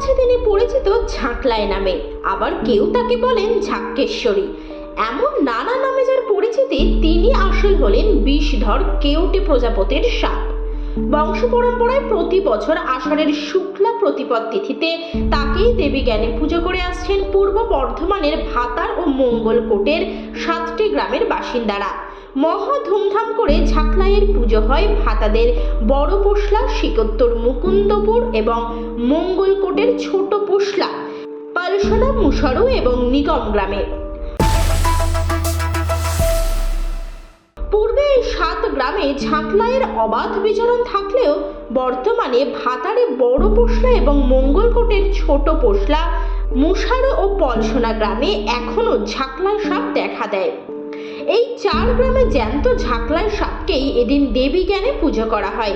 হয়তো ঝাঁকলায় নামে। আবার কেউ তাকে বলেন ঝাক্কেশ্বরী এমন নানা নামে যার পরিচিতি, তিনি আসল হলেন বিষধর কেউটে প্রজাপতির সাপ। বংশ পরম্পরায় প্রতি বছর আষাঢ়ের শুক্লা প্রতিপদ তিথিতে তাকেই দেবী জ্ঞানে পুজো করে আসছেন পূর্ব বর্ধমানের ভাতার ও মঙ্গলকোটের সাতটি গ্রামের বাসিন্দারা। মহা ধুমধাম করে ঝাকলাইয়ের পুজো হয় ভাতাদের বড় পোশলা, শিকোত্তর মুকুন্দপুর এবং মঙ্গলকোটের ছোট পোশলা পালসোনা মুসরু এবং নিগম গ্রামে। পূর্বে এই সাত গ্রামে ঝাঁকলাইয়ের অবাধ বিচরণ থাকলেও বর্তমানে ভাতারে বড় পোশলা এবং মঙ্গলকোটের ছোট পোশলা মুসারো ও পলসোনা গ্রামে এখনও ঝাঁকলাই সাপ দেখা দেয়। এই চার গ্রামে জ্যান্ত ঝাঁকলাই সাপকেই এদিন দেবী জ্ঞানে পুজো করা হয়।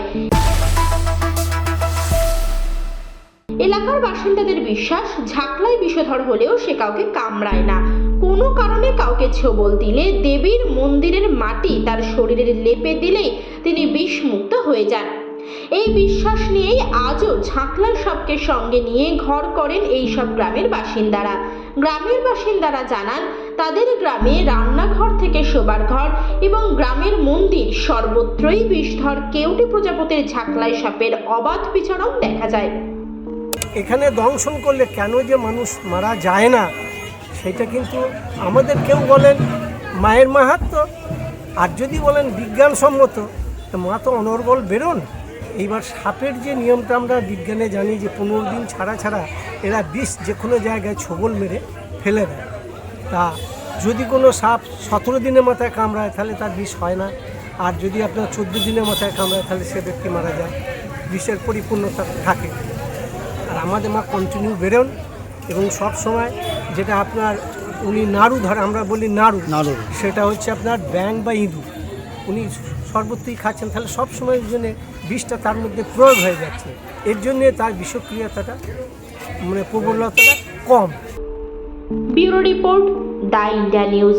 এলাকার বাসিন্দাদের বিশ্বাস ঝাঁকলাই বিষধর হলেও সে কাউকে কামড়ায় না। কোনো কারণে কাউকে ছোবল দিলে, দেবীর মন্দিরের মাটি তার শরীরের লেপে দিলেই তিনি বিষমুক্ত হয়ে যান। এই বিশ্বাস নিয়েই আজও ঝাঁকলাই সাপকে সঙ্গে নিয়ে ঘর করেন এই সব গ্রামের বাসিন্দারা। গ্রামের বাসিন্দারা জানান, তাদের গ্রামে রান্নাঘর থেকে শোবার ঘর এবং গ্রামের মন্দির সর্বত্রই বিষধর কেউটি প্রজাপতির ঝাঁকলাই সাপের অবাধ বিচরণ দেখা যায়। এখানে দংশন করলে কেন যে মানুষ মারা যায় না, সেটা কিন্তু আমাদের কেউ বলেন, মায়ের মাহাত্ম। আর যদি বলেন বিজ্ঞানসম্মত মা তো অনর্গল বেরোন। এইবার সাপের যে নিয়মটা আমরা বিজ্ঞানে জানি যে পনেরো দিন ছাড়া ছাড়া এরা বিষ যে কোনো জায়গায় ছবল মেরে ফেলে দেয়। তা যদি কোনো সাপ সতেরো দিনের মাথায় কামড়ায় তাহলে তার বিষ হয় না। আর যদি আপনার চোদ্দ দিনের মাথায় কামড়ায় তাহলে সে ব্যক্তি মারা যায়। বিষের পরিপূর্ণতা থাকে। আর আমাদের মা কন্টিনিউ বেরোন এবং সব সময় যেটা আপনার উনি নাড়ু ধরে আমরা বলি নাড়ু নাড়ু। সেটা হচ্ছে আপনার ব্যাং বা ইঁদুর। উনি সর্বত্রই খাচ্ছেন তাহলে সব সময় জন্য বিষটা তার মধ্যে প্রয়োগ হয়ে যাচ্ছে। এর জন্যে তার বিষক্রিয়াতাটা মানে প্রবলতাটা কম। Bureau report the India news.